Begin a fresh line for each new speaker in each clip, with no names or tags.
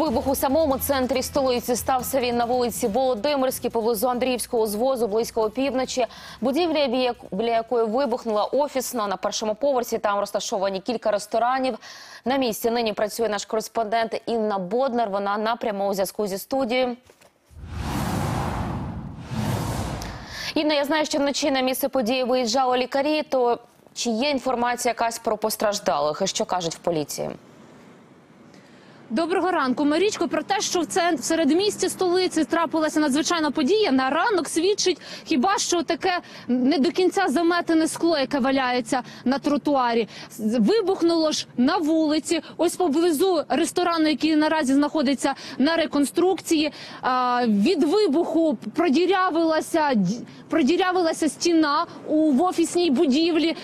Вибух у самому центрі столиці стався він на вулиці Володимирській поблизу Андріївського звозу близько опівночі. Будівля, біля- якої вибухнула офісна на першому поверсі. Там розташовані кілька ресторанів. На місці нині працює наш кореспондент Інна Боднар. Вона на прямому зв'язку зі студією. Інна, я знаю, що вночі на місце події виїжджали лікарі. То чи є інформація якась про постраждалих? І що кажуть в поліції?
Доброго ранку, Марічко. Про те, що в центр в середмісті столиці трапилася надзвичайна подія. На ранок свідчить хіба що таке не до кінця заметене скло, яке валяється на тротуарі. Вибухнуло ж на вулиці, ось поблизу ресторану, який наразі знаходиться на реконструкції. Від вибуху продірявилася продірявилася стіна у в офісній будівлі.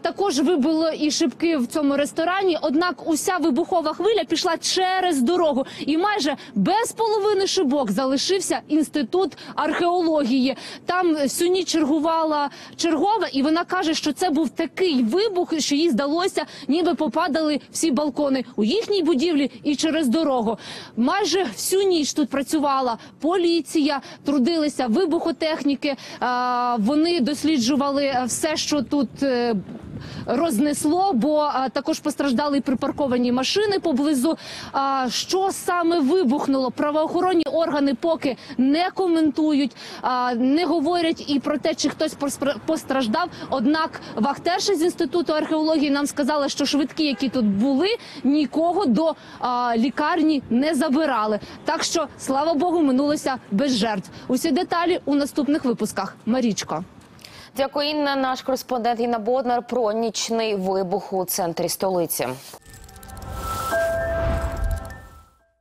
Також вибило і шибки в цьому ресторані. Однак уся вибухова хвиля пішла через дорогу, і майже без половини шибок залишився інститут археології. Там всю ніч чергувала чергова, і вона каже, що це був такий вибух, що їй здалося, ніби попадали всі балкони у їхній будівлі і через дорогу. Майже всю ніч тут працювала поліція, трудилися вибухотехніки. Вони досліджували е, все, що тут. Рознесло, бо також постраждали і припарковані машини поблизу. Що саме вибухнуло? Правоохоронні органи поки не коментують, не говорять і про те, чи хтось постраждав. Однак вахтерші з інституту археології нам сказали, що швидкі, які тут були, нікого до лікарні не забирали. Так що, слава Богу, минулося без жертв. Усі деталі у наступних випусках. Марічко.
Дякую, Інна. Наш кореспондент Інна Боднар про нічний вибух у центрі столиці.